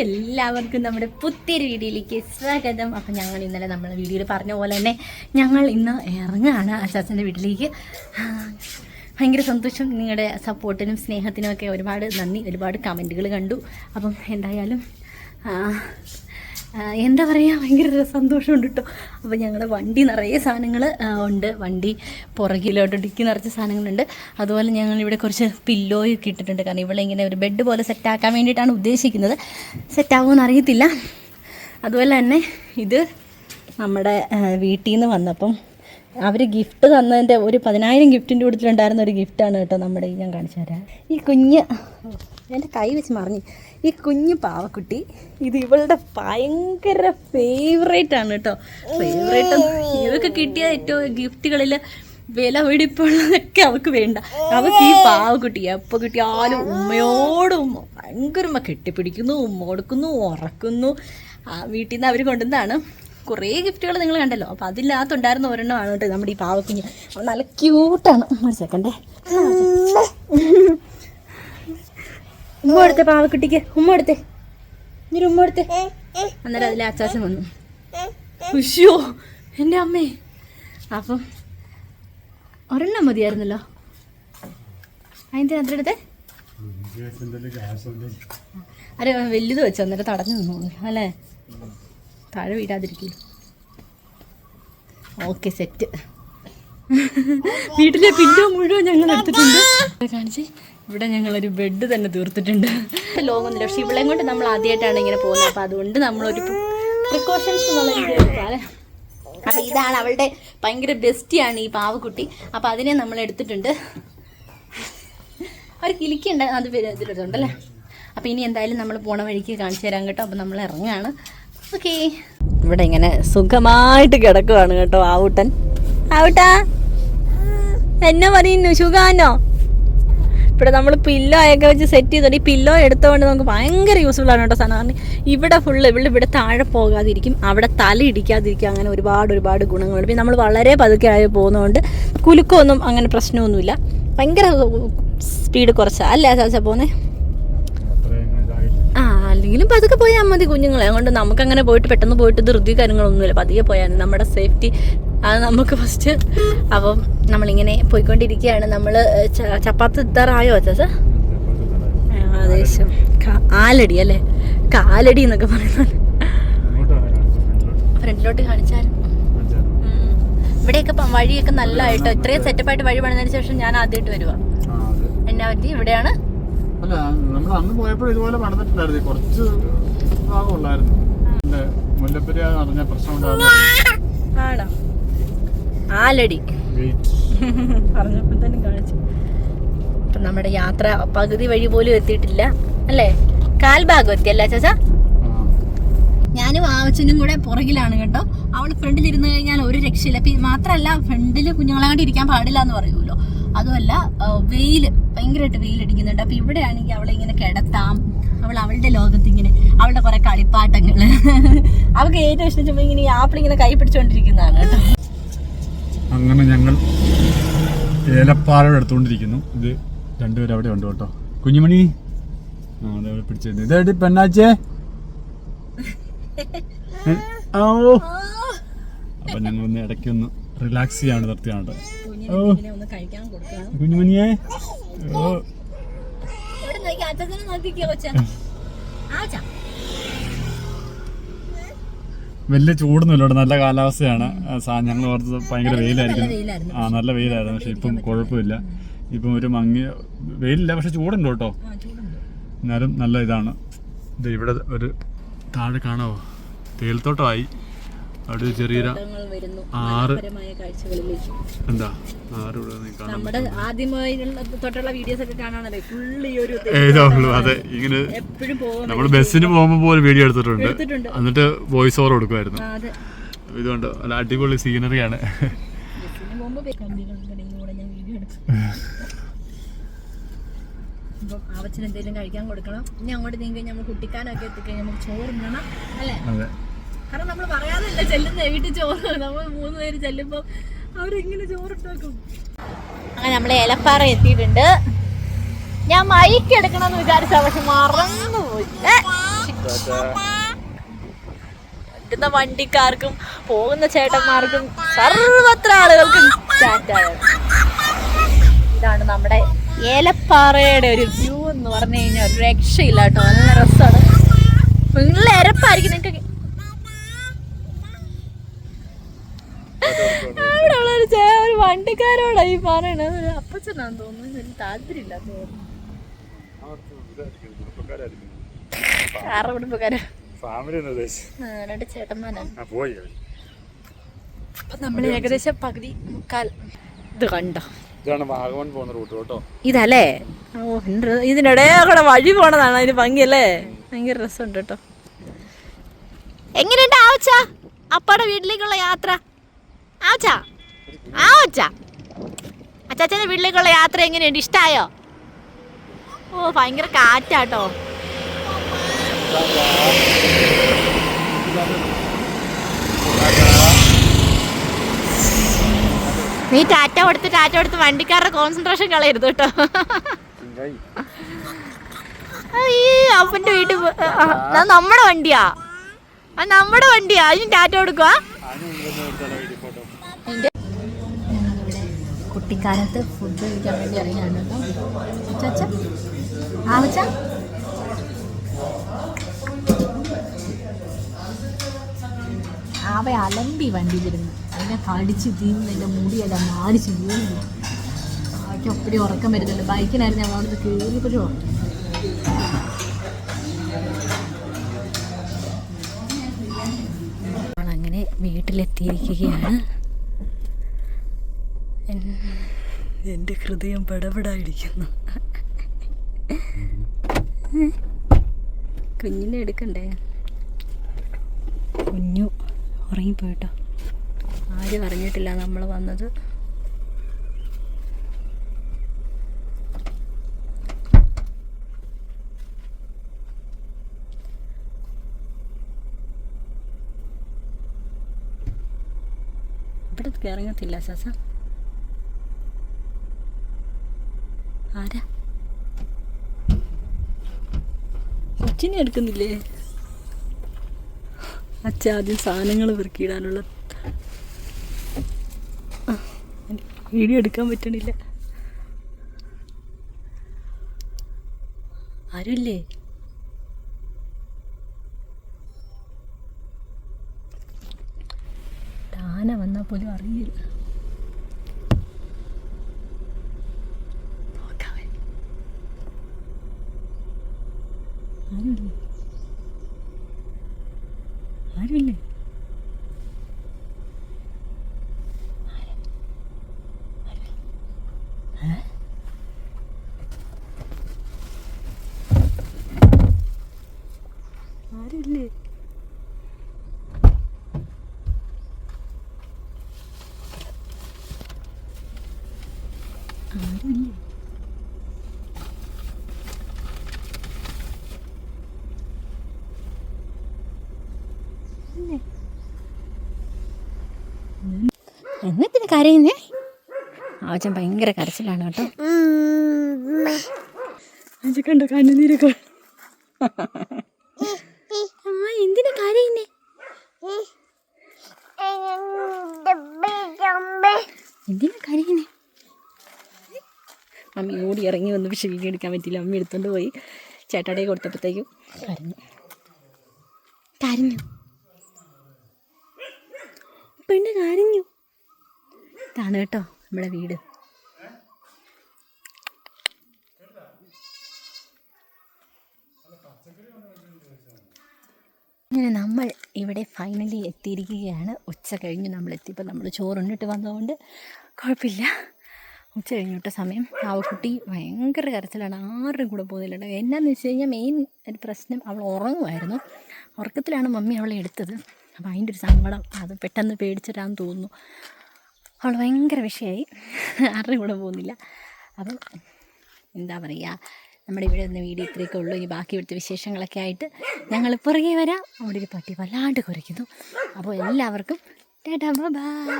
എല്ലാവർക്കും നമ്മുടെ പുത്തിരി വീഡിയോയിലേക്ക് സ്വാഗതം. അപ്പം ഞങ്ങൾ ഇന്നലെ നമ്മുടെ വീഡിയോയിൽ പറഞ്ഞ പോലെ തന്നെ ഞങ്ങൾ ഇന്ന് ഇറങ്ങുകയാണ് അച്ചാച്ചന്റെ വീട്ടിലേക്ക്. ഭയങ്കര സന്തോഷം. നിങ്ങളുടെ സപ്പോർട്ടിനും സ്നേഹത്തിനും ഒക്കെ ഒരുപാട് നന്ദി. ഒരുപാട് കമന്റുകൾ കണ്ടു. അപ്പം എന്തായാലും എന്താ പറയുക ഭയങ്കര സന്തോഷമുണ്ട് കേട്ടോ അപ്പോൾ ഞങ്ങളുടെ വണ്ടി നിറയെ സാധനങ്ങൾ ഉണ്ട്. വണ്ടി പുറകിലോട്ട് ഡിക്കി നിറച്ച സാധനങ്ങളുണ്ട്. അതുപോലെ ഞങ്ങൾ ഇവിടെ കുറച്ച് പില്ലോയൊക്കെ ഇട്ടിട്ടുണ്ട്. കാരണം ഇവിടെ ഇങ്ങനെ ഒരു ബെഡ് പോലെ സെറ്റാക്കാൻ വേണ്ടിയിട്ടാണ് ഉദ്ദേശിക്കുന്നത്. സെറ്റാവുമെന്ന് അറിയത്തില്ല. അതുപോലെ തന്നെ ഇത് നമ്മുടെ വീട്ടിൽ നിന്ന് വന്നപ്പം അവർ ഗിഫ്റ്റ് തന്നതിന്റെ ഒരു പതിനായിരം ഗിഫ്റ്റിന്റെ കൂട്ടത്തിലുണ്ടായിരുന്ന ഒരു ഗിഫ്റ്റാണ് കേട്ടോ നമ്മുടെ ഈ ഞാൻ കാണിച്ചു തരാം. ഈ കുഞ്ഞ് എന്റെ കൈ വെച്ച് മറിഞ്ഞു. ഈ കുഞ്ഞു പാവക്കുട്ടി ഇത് ഇവളുടെ ഭയങ്കര ഫേവറേറ്റ് ആണ് കേട്ടോ. ഫേവറേറ്റ് ഇതൊക്കെ കിട്ടിയ ഏറ്റവും ഗിഫ്റ്റുകളിൽ വില വെടിപ്പുള്ളതൊക്കെ അവൾക്ക് വേണ്ട. അവൾക്ക് ഈ പാവക്കുട്ടി എപ്പോൾ കിട്ടിയാലും ഉമ്മയോടും ഉമ്മ ഭയങ്കര ഉമ്മ കെട്ടിപ്പിടിക്കുന്നു ഉമ്മ കൊടുക്കുന്നു ഉറക്കുന്നു. വീട്ടിൽ നിന്ന് അവർ കൊണ്ടുവന്നതാണ്. കുറേ ഗിഫ്റ്റുകൾ നിങ്ങൾ കണ്ടല്ലോ. അപ്പോൾ അതില്ലാത്തുണ്ടായിരുന്ന ഒരെണ്ണമാണ് കേട്ടോ നമ്മുടെ ഈ പാവക്കുഞ്ഞ്. നല്ല ക്യൂട്ടാണ് സെക്കൻഡേ ഉമ്മ എടുത്തെ പാവക്കുട്ടിക്ക് ഉമ്മ എടുത്തെ. എന്നിട്ട് ഉമ്മ എടുത്തെ. അന്നേരം അതിലെ അച്ചാച്ചൻ വന്നു. ഉഷ്യോ എന്റെ അമ്മേ. അപ്പം ഒരെണ്ണം മതിയായിരുന്നല്ലോ. അതിന്റെ അത്ര എടുത്തെ. അരെ വലുത് വെച്ചു അന്നേരം തടഞ്ഞു നിന്നോളൂ അല്ലേ? താഴെ വീടാതിരിക്കും ഓക്കെ സെറ്റ്. വീട്ടിലെ പില്ലോ മുഴുവൻ ഞങ്ങൾ എടുത്തിട്ടുണ്ട്. കാണിച്ച്. ഇവിടെ ഞങ്ങളൊരു ബെഡ് തന്നെ തീർത്തിട്ടുണ്ട്. ലോകമൊന്നുമില്ല പക്ഷെ ഇവിടെ കൊണ്ട് നമ്മൾ ആദ്യമായിട്ടാണ് ഇങ്ങനെ പോകുന്നത്. അപ്പം അതുകൊണ്ട് നമ്മളൊരു പ്രിക്കോഷൻസ് എന്നുള്ള ഇതാണ് അവളുടെ ഭയങ്കര ബെസ്റ്റിയാണ് ഈ പാവക്കുട്ടി. അപ്പം അതിനെ നമ്മൾ എടുത്തിട്ടുണ്ട്. അവർ കിലിക്കുണ്ട് അത് ഇതിലുണ്ടല്ലേ അപ്പോൾ ഇനി എന്തായാലും നമ്മൾ പോണ വഴിക്ക് കാണിച്ചു തരാം കേട്ടോ. അപ്പോൾ നമ്മൾ ഇറങ്ങുകയാണ് ഓക്കെ ഇവിടെ ഇങ്ങനെ സുഖമായിട്ട് കിടക്കുവാണ് കേട്ടോ ആവൂട്ടൻ ആവൂട്ടാ എന്നെ പറയുന്നു? സുഖാനോ ഇവിടെ നമ്മൾ പില്ലോ ഒക്കെ വെച്ച് സെറ്റ് ചെയ്തിട്ട് ഈ പില്ലോ എടുത്തുകൊണ്ട് നമുക്ക് ഭയങ്കര യൂസ്ഫുൾ ആണ് കേട്ടോ സാധനം ഇവിടെ ഫുള്ള് ഇവിടെ ഇവിടെ താഴെ പോകാതിരിക്കും. അവിടെ തല ഇടിക്കാതിരിക്കും. അങ്ങനെ ഒരുപാട് ഒരുപാട് ഗുണങ്ങളുണ്ട്. പിന്നെ നമ്മൾ വളരെ പതുക്കെ ആയി പോകുന്നതുകൊണ്ട് കുലുക്കൊന്നും അങ്ങനെ പ്രശ്നമൊന്നുമില്ല. ഭയങ്കര സ്പീഡ് കുറച്ചാ. അല്ലേ ചാച്ച പോന്നേ? ആ അല്ലെങ്കിലും പതുക്കെ പോയാൽ മതി കുഞ്ഞുങ്ങളെ. അതുകൊണ്ട് നമുക്കങ്ങനെ പോയിട്ട് പെട്ടെന്ന് പോയിട്ട് ധൃതി കാര്യങ്ങളൊന്നുമില്ല. പതിയെ പോയാൽ. നമ്മുടെ സേഫ്റ്റി അത് നമുക്ക് ഫസ്റ്റ് അപ്പം നമ്മളിങ്ങനെ പോയിക്കൊണ്ടിരിക്കുകയാണ്. നമ്മൾ ചപ്പാത്തി ഇത്താറായോ ചാച്ച ഏകദേശം കാലടി അല്ലേ? കാലടി എന്നൊക്കെ പറയുന്നത്. ഫ്രണ്ടിലോട്ട് കാണിച്ചാലും ഇവിടെയൊക്കെ വഴിയൊക്കെ നല്ലതായിട്ടോ? ഇത്രയും സെറ്റപ്പായിട്ട് വഴി പണിതിന് ശേഷം ഞാൻ ആദ്യമായിട്ട് വരുവാ. എന്നാ പറ്റി? ഇവിടെയാണ്. അല്ല നമ്മൾ അന്ന് ഇതുപോലെ കുറച്ച് ഭാഗമുള്ളായിരുന്നു പിന്നെ മുല്ലപ്പെരിയാർ അറിഞ്ഞ പ്രശ്നം ഉണ്ടായിരുന്നു ആണോ? ആലടി പറഞ്ഞപ്പോ പറഞ്ഞപ്പോൾ തന്നെ കാണിച്ചു. അപ്പം നമ്മുടെ യാത്ര പകുതി വഴി പോലും എത്തിയിട്ടില്ല അല്ലേ? കാൽഭാഗം എത്തിയല്ല ചാച്ച ഞാനും ആവശ്യനും കൂടെ പുറകിലാണ് കേട്ടോ. അവൾ ഫ്രണ്ടിൽ ഇരുന്ന് കഴിഞ്ഞാൽ ഒരു രക്ഷയില്ല. പിന്നെ മാത്രമല്ല ഫ്രണ്ടിൽ കുഞ്ഞുങ്ങളാണ്ട് ഇരിക്കാൻ പാടില്ല എന്ന് പറയുമല്ലോ. അതുമല്ല വെയിൽ ഭയങ്കരമായിട്ട് വെയിലടിക്കുന്നുണ്ട്. അപ്പൊ ഇവിടെ ആണെങ്കിൽ അവളെ ഇങ്ങനെ കിടത്താം. അവൾ അവളുടെ ലോകത്ത് ഇങ്ങനെ അവളുടെ കുറെ കളിപ്പാട്ടങ്ങൾ. അവൾക്ക് ഏറ്റവും ഇഷ്ടം ഇങ്ങനെ ആപ്പിൾ ഇങ്ങനെ കൈ പിടിച്ചുകൊണ്ടിരിക്കുന്നതാണ് കേട്ടോ. അങ്ങനെ ഞങ്ങൾ ഏലപ്പാറ എടുത്തുകൊണ്ടിരിക്കുന്നു ഇത് രണ്ടുപേരും അവിടെ ഉണ്ട് കേട്ടോ. കുഞ്ഞുമണി? ആ അതെ അവിടെ പിടിച്ചിരുന്നു. ഇതായിട്ട് പെണ്ണാച്ചേ? ആ, ഓ അപ്പൊ ഞങ്ങൾ ഒന്ന് ഇടയ്ക്ക് ഒന്ന് റിലാക്സ് ചെയ്യാൻ നിർത്തിയാണ് കൊടുക്കണം. കുഞ്ഞുമണിയെ? ഓ ഇവിടെ വലിയ ചൂടൊന്നുമില്ല ഇവിടെ നല്ല കാലാവസ്ഥയാണ്. ഞങ്ങൾ ഓർത്ത് ഭയങ്കര വെയിലായിരിക്കും ആ നല്ല വെയിലായിരുന്നു. പക്ഷെ ഇപ്പം കുഴപ്പമില്ല. ഇപ്പം ഒരു മങ്ങിയ വെയിലില്ല പക്ഷെ ചൂടുണ്ട് കേട്ടോ. എന്നാലും നല്ല ഇതാണ്. ഇത് ഇവിടെ ഒരു താഴെ കാണാവോ? തേയിലത്തോട്ടമായി. അവിടെ ഒരു ചെറിയൊരു ആറ് എന്താ? ആറ് നമ്മുടെ തൊട്ടുള്ള വീഡിയോസ് ഒക്കെ ഫുള്ള് ഈ ഒരു അതെ ഇങ്ങനെ എപ്പോഴും നമ്മൾ ബസ്സിന് പോകുമ്പോൾ പോലും വീഡിയോ എടുത്തിട്ടുണ്ട്. എന്നിട്ട് വോയിസ് ഓവർ കൊടുക്കുമായിരുന്നു. ഇതുകൊണ്ട് നല്ല അടിപൊളി സീനറിയാണ് പോകുമ്പോ ആവച്ചന് എന്തെങ്കിലും കഴിക്കാൻ കൊടുക്കണം. ഇനി അങ്ങോട്ട് നീങ്ങി കഴിഞ്ഞാൽ നമ്മൾ കുട്ടിക്കാനൊക്കെ എത്തിക്കഴിഞ്ഞാൽ നമുക്ക് ചോറ് തിന്നണം. അല്ലേ? കാരണം നമ്മൾ പറയാറില്ല ചെല്ലുന്ന വീട്ടിൽ ചോറ് നമ്മൾ മൂന്ന് പേര് ചെല്ലുമ്പോൾ അവരെങ്ങനെ ചോറുണ്ടാക്കും അങ്ങനെ നമ്മൾ ഏലപ്പാറ എത്തിയിട്ടുണ്ട്. ഞാൻ മൈക്ക് എടുക്കണമെന്ന് വിചാരിച്ച പക്ഷെ മറന്നുപോയി കിട്ടുന്ന വണ്ടിക്കാർക്കും പോകുന്ന ചേട്ടന്മാർക്കും സർവത്ര ആളുകൾക്കും ഇതാണ് നമ്മുടെ ഏലപ്പാറയുടെ ഒരു വ്യൂ എന്ന് പറഞ്ഞു കഴിഞ്ഞാൽ രക്ഷയില്ല കേട്ടോ. നല്ല രസമാണ്. നിങ്ങൾ ഇരപ്പായിരിക്കും നിങ്ങൾക്ക് അവിടെ ഉള്ള ഒരു ഒരു വണ്ടിക്കാരോടാ ഈ പറയണത്. ഒരു അപ്പച്ചനാന്ന് തോന്നുന്നു. എനിക്ക് താല്പര്യമില്ലാത്ത ആറ് കുടുംബക്കാര്. രണ്ട് ചേട്ടന്മാരാണ് പോയി അപ്പൊ നമ്മൾ ഏകദേശം പകുതി മുക്കാൽ ഇത് കണ്ടോ? ഇതാണ് വാഗമൺ പോകുന്ന റൂട്ട് കേട്ടോ. ഇതല്ലേ? ഓ എന്ത് ഇതിനിടെ കൂടെ വഴി പോണതാണ്. അതിന് ഭംഗിയല്ലേ? ഭയങ്കര രസമുണ്ട് കേട്ടോ. എങ്ങനെയുണ്ട് ആവച്ച? അപ്പയുടെ വീട്ടിലേക്കുള്ള യാത്ര? ആവച്ച? അച്ഛാ അച്ചാച്ചന്റെ വീട്ടിലേക്കുള്ള യാത്ര എങ്ങനെയുണ്ട്? ഇഷ്ടായോ? ഓ ഭയങ്കര കാറ്റാട്ടോ. നീ ടാറ്റ കൊടുത്ത് ടാറ്റ കൊടുത്ത് വണ്ടിക്കാരുടെ കോൺസെൻട്രേഷൻ കളയരുത് കേട്ടോ. അപ്പന്റെ വീട്ടിൽ നമ്മുടെ വണ്ടിയാ. നമ്മുടെ വണ്ടിയാ. അതിന് ടാറ്റ കൊടുക്കുക കുട്ടിക്കാലത്ത് ഫുഡ് കഴിക്കാൻ വേണ്ടി ഇറങ്ങിയാണ് കേട്ടോ. ആവച്ച അവ അലമ്പി വണ്ടിയിലിരുന്ന്. അതിനെ കടിച്ച് തീർന്ന് എന്റെ മുടിയെല്ലാം മാടിച്ച് വീണു. അവയ്ക്ക് ഒപ്പിടി ഉറക്കം വരുന്നുണ്ട്. ബൈക്കിനായിരുന്നു ഞങ്ങൾ അവിടുന്ന് കയറിയപ്പോഴും ഉറക്കം വീട്ടിലെത്തിയിരിക്കുകയാണ്. എന്റെ ഹൃദയം പടപടായിരിക്കുന്നു കുഞ്ഞിനെ എടുക്കണ്ടേ? കുഞ്ഞു ഉറങ്ങിപ്പോയിട്ടോ? ആരും അറിഞ്ഞിട്ടില്ല നമ്മൾ വന്നത്. ഇവിടെ ഇറങ്ങത്തില്ല സസ ആരാ? കൊച്ചിനെ എടുക്കുന്നില്ലേ? അച്ഛ ആദ്യം സാധനങ്ങൾ പെറുക്കിയിടാനുള്ള ആ, വീഡിയോ എടുക്കാൻ പറ്റണില്ല. ആരുമില്ലേ ആന വന്നാൽ പോലും അറിയില്ല നോക്കാവേ. ആരുമില്ലേ ആരുമില്ലേ? ആരുമില്ലേ? ആരുമില്ലേ? കരയുന്നേ? ആവച്ചൻ ഭയങ്കര കരച്ചിലാണ് കേട്ടോ. ആവച്ച കണ്ടോ കണ്ണുനീരൊക്കെ? ആ എന്തിനാ കരയുന്നേ? എന്തിനാ കരയുന്നേ? അമ്മ ഓടി ഇറങ്ങി വന്ന് പക്ഷെ വീഡിയോ എടുക്കാൻ പറ്റില്ല അമ്മ എടുത്തോണ്ട് പോയി. ചേട്ടാടെ കൊടുത്തപ്പോഴത്തേക്കും കരഞ്ഞു. കരഞ്ഞു. പെണ്ണ് കരഞ്ഞു. ഇതാണ് കേട്ടോ നമ്മുടെ വീട്. അങ്ങനെ നമ്മൾ ഇവിടെ ഫൈനലി എത്തിയിരിക്കുകയാണ്. ഉച്ച കഴിഞ്ഞ് നമ്മൾ എത്തിയപ്പോൾ നമ്മൾ ചോറുണ്ടിട്ട് വന്നതുകൊണ്ട് കുഴപ്പമില്ല. ഉച്ച കഴിഞ്ഞിട്ട സമയം. ആവക്കുട്ടി ഭയങ്കര കരച്ചിലാണ്. ആരുടെയും കൂടെ പോകുന്നില്ല എന്നാന്ന് വെച്ച് കഴിഞ്ഞാൽ മെയിൻ ഒരു പ്രശ്നം അവൾ ഉറങ്ങുമായിരുന്നു ഉറക്കത്തിലാണ് മമ്മി അവളെ എടുത്തത്. അപ്പോൾ അതിന്റെ ഒരു സങ്കടം. അത് പെട്ടെന്ന് പേടിച്ചിട്ടാന്ന് തോന്നുന്നു. അവൾ ഭയങ്കര വിഷയമായി ആരുടെ കൂടെ പോകുന്നില്ല. അപ്പം എന്താ പറയുക നമ്മുടെ ഇവിടെ നിന്ന് വീഡിയോ ഇത്രയൊക്കെ ഉള്ളൂ. ഇനി ബാക്കി ഇവിടുത്തെ വിശേഷങ്ങളൊക്കെ ആയിട്ട് ഞങ്ങൾ പുറകെ വരാം. അവിടെ ഒരു പട്ടി വല്ലാണ്ട് കുരയ്ക്കുന്നു. അപ്പോൾ എല്ലാവർക്കും ടാറ്റാ ബൈ.